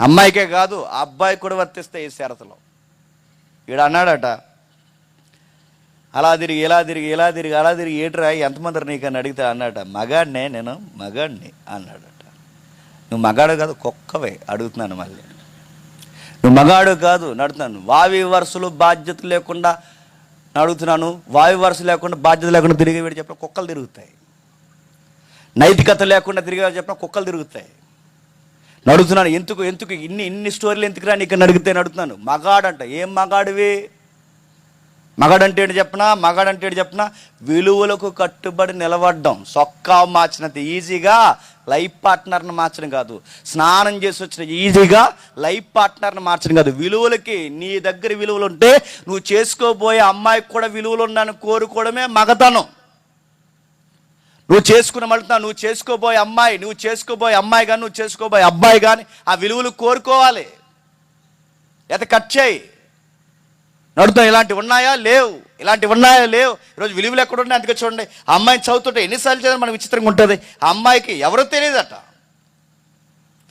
అమ్మాయికే కాదు ఆ అబ్బాయి కూడా వర్తిస్తాయి ఈ షరతులో ఈడు అన్నాడట అలా తిరిగి ఇలా తిరిగి ఇలా తిరిగి అలా తిరిగి ఏట్రా ఎంతమంది నీకు అని అడిగితే అన్నాట మగాడినే నేను మగాడిని అన్నాడట. నువ్వు మగాడు కాదు కుక్కవే అడుగుతున్నాను మళ్ళీ. నువ్వు మగాడు కాదు నడుతున్నాను వావి వరుసలు బాధ్యత లేకుండా నడుగుతున్నాను వావి వరుస లేకుండా బాధ్యత లేకుండా తిరిగి వీడు చెప్పిన కుక్కలు తిరుగుతాయి. నైతికత లేకుండా తిరిగి చెప్పిన కుక్కలు తిరుగుతాయి. నడుతున్నాను ఎందుకు ఎందుకు? ఇన్ని ఇన్ని స్టోరీలు ఎందుకురా నీకు అడిగితే నడుతున్నాను మగాడంట. ఏం మగాడివి? మగాడంటే ఏంటి చెప్పనా? మగాడంటే ఏంటి చెప్పనా? విలువలకు కట్టుబడి నిలబడ్డం. సొక్కా మార్చినంత ఈజీగా లైఫ్ పార్ట్నర్ని మార్చడం కాదు. స్నానం చేసి వచ్చిన ఈజీగా లైఫ్ పార్ట్నర్ని మార్చడం కాదు. విలువలకి నీ దగ్గర విలువలు ఉంటే నువ్వు చేసుకోబోయే అమ్మాయికి కూడా విలువలు ఉన్నాను కోరుకోవడమే మగతనం. నువ్వు చేసుకున్న మళ్ళీ నువ్వు చేసుకోబోయే అమ్మాయి నువ్వు చేసుకోబోయే అమ్మాయి కానీ నువ్వు చేసుకోబోయే అబ్బాయి కానీ ఆ విలువలు కోరుకోవాలి. ఎత కట్ చేయి. నడుతాం ఇలాంటివి ఉన్నాయా? లేవు. ఇలాంటివి ఉన్నాయా? లేవు. ఈరోజు విలువలు ఎక్కడ ఉన్నాయి? అందుకే చూడండి. ఆ అమ్మాయిని చదువుతుంటే ఎన్నిసార్లు చదివి మనకు విచిత్రంగా ఉంటుంది. ఆ అమ్మాయికి ఎవరో తెలియదట.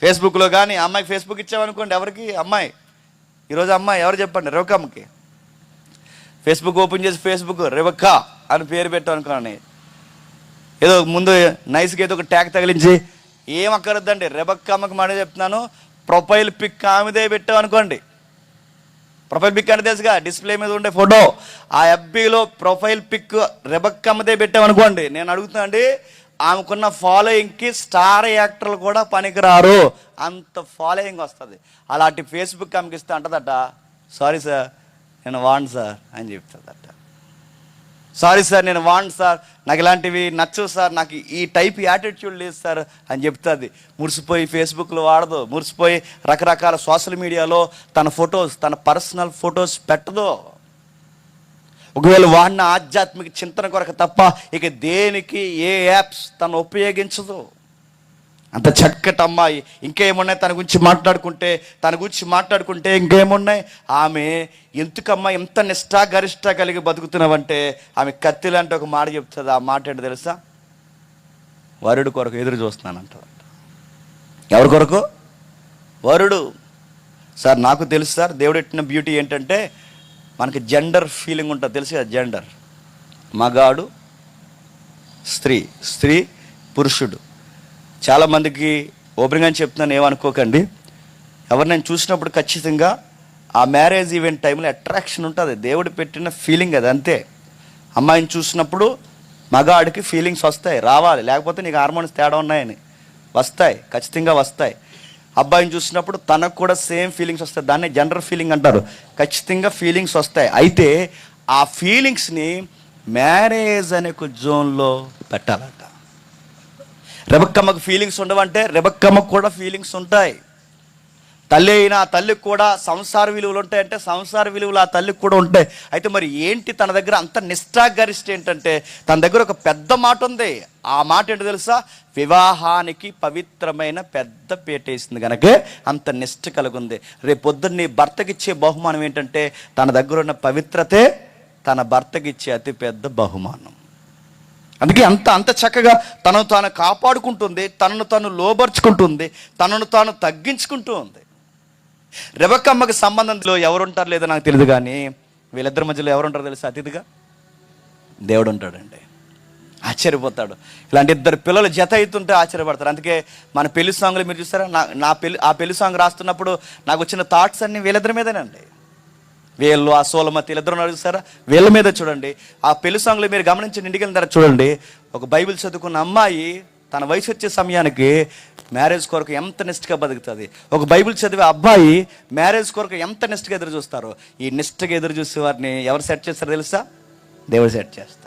ఫేస్బుక్లో కానీ అమ్మాయికి ఫేస్బుక్ ఇచ్చామనుకోండి ఎవరికి? అమ్మాయి. ఈరోజు అమ్మాయి ఎవరు చెప్పండి? రేవకమ్మకి. ఫేస్బుక్ ఓపెన్ చేసి ఫేస్బుక్ రేవక్క అని పేరు పెట్టాం అనుకోండి ఏదో ముందు నైస్కి ఏదో ఒక ట్యాగ్ తగిలించి ఏం అక్కర్లేదండి రెబక్కమ్మకి మాట చెప్తున్నాను ప్రొఫైల్ పిక్ ఆమెదే పెట్టాం అనుకోండి. ప్రొఫైల్ పిక్ అంటే తెలుసుగా డిస్ప్లే మీద ఉండే ఫోటో ఆ ఎఫ్బీలో ప్రొఫైల్ పిక్ రెబక్ అమ్మదే పెట్టాం అనుకోండి నేను అడుగుతున్నా అండి ఆమెకున్న ఫాలోయింగ్కి స్టార్ యాక్టర్లు కూడా పనికిరారు. అంత ఫాలోయింగ్ వస్తుంది. అలాంటి ఫేస్బుక్ ఆమెకి ఇస్తే అంటదట సారీ సార్ నేను వాన్ సార్ అని చెప్తుందట. సారీ సార్ నేను వాంట్ సార్ నాకు ఇలాంటివి నచ్చు సార్ నాకు ఈ టైప్ యాటిట్యూడ్ లేదు సార్ అని చెప్తుంది. మురిసిపోయి ఫేస్బుక్లో వాడదు. మురిసిపోయి రకరకాల సోషల్ మీడియాలో తన ఫొటోస్ తన పర్సనల్ ఫొటోస్ పెట్టదు. ఒకవేళ వాడిన ఆధ్యాత్మిక చింతన కొరకు తప్ప ఇక దేనికి ఏ యాప్స్ తను ఉపయోగించదు. అంత చక్కటి అమ్మాయి. ఇంకేమున్నాయి తన గురించి మాట్లాడుకుంటే? తన గురించి మాట్లాడుకుంటే ఇంకేమున్నాయి? ఆమె ఎందుకమ్మా ఎంత నిష్ఠా గరిష్ట కలిగి బతుకుతున్నావంటే? ఆమె కత్తి లాంటి ఒక మాట చెప్తుంది. ఆ మాట ఏంటో తెలుసా? వరుడు కొరకు ఎదురు చూస్తున్నానంట ఎవరి కొరకు? వరుడు. సార్ నాకు తెలుసు సార్ దేవుడు ఎట్టిన బ్యూటీ ఏంటంటే మనకి జెండర్ ఫీలింగ్ ఉంటుంది. తెలుసు కదా జెండర్ మగాడు స్త్రీ. స్త్రీ పురుషుడు. చాలామందికి ఓపెన్గా చెప్తున్నాను ఏమనుకోకండి. ఎవరు నేను చూసినప్పుడు ఖచ్చితంగా ఆ మ్యారేజ్ ఈవెంట్ టైంలో అట్రాక్షన్ ఉంటుంది. దేవుడు పెట్టిన ఫీలింగ్ అది అంతే. అమ్మాయిని చూసినప్పుడు మగాడికి ఫీలింగ్స్ వస్తాయి రావాలి. లేకపోతే నీకు హార్మోన్స్ తేడా ఉన్నాయని. వస్తాయి ఖచ్చితంగా వస్తాయి. అబ్బాయిని చూసినప్పుడు తనకు కూడా సేమ్ ఫీలింగ్స్ వస్తాయి. దాన్ని జనరల్ ఫీలింగ్ అంటారు. ఖచ్చితంగా ఫీలింగ్స్ వస్తాయి. అయితే ఆ ఫీలింగ్స్ని మ్యారేజ్ అనే ఒక జోన్లో పెట్టాలంట. రెబక్కమ్మకు ఫీలింగ్స్ ఉండవంటే రెబక్కమ్మకు కూడా ఫీలింగ్స్ ఉంటాయి. తల్లి అయినా ఆ తల్లికి కూడా సంసార విలువలు ఉంటాయంటే సంసార విలువలు ఆ తల్లికి కూడా ఉంటాయి. అయితే మరి ఏంటి తన దగ్గర అంత నిష్ఠాగరిష్ట ఏంటంటే తన దగ్గర ఒక పెద్ద మాట ఉంది. ఆ మాట ఏంటో తెలుసా? వివాహానికి పవిత్రమైన పెద్ద పేటేసింది కనుక అంత నిష్ఠ కలుగుంది. రేపు పొద్దున్న నీ భర్తకిచ్చే బహుమానం ఏంటంటే తన దగ్గర ఉన్న పవిత్రతే తన భర్తకిచ్చే అతి పెద్ద బహుమానం. అందుకే అంత అంత చక్కగా తనను తాను కాపాడుకుంటుంది తనను తాను లోబర్చుకుంటుంది తనను తాను తగ్గించుకుంటూ ఉంది. రెబక్కమ్మకి సంబంధంలో ఎవరుంటారు లేదో నాకు తెలియదు కానీ వీళ్ళిద్దరి మధ్యలో ఎవరుంటారు తెలుసు అతిథిగా? దేవుడు ఉంటాడండి ఆశ్చర్యపోతాడు. ఇలాంటి ఇద్దరు పిల్లలు జత అవుతుంటే ఆశ్చర్యపడతారు. అందుకే మన పెళ్ళి సాంగ్లు మీరు చూస్తారా? నా నా పెళ్ళి ఆ పెళ్ళి సాంగ్ రాస్తున్నప్పుడు నాకు వచ్చిన థాట్స్ అన్నీ వీళ్ళిద్దరి మీదేనండి. వీళ్ళు ఆ సోలమతి వీళ్ళిద్దరు అడుగుతారా వీళ్ళ మీద చూడండి. ఆ పెళ్ళి సాంగ్లో మీరు గమనించి ఇంటికి వెళ్ళిన చూడండి. ఒక బైబిల్ చదువుకున్న అమ్మాయి తన వయసు వచ్చే సమయానికి మ్యారేజ్ కొరకు ఎంత నిష్ఠగా బతుకుతుంది. ఒక బైబిల్ చదివే అబ్బాయి మ్యారేజ్ కొరకు ఎంత నిష్ఠగా ఎదురు చూస్తారు. ఈ నిష్ఠగా ఎదురు చూసే వారిని ఎవరు సెట్ చేస్తారో తెలుసా? దేవుడు సెట్ చేస్తారు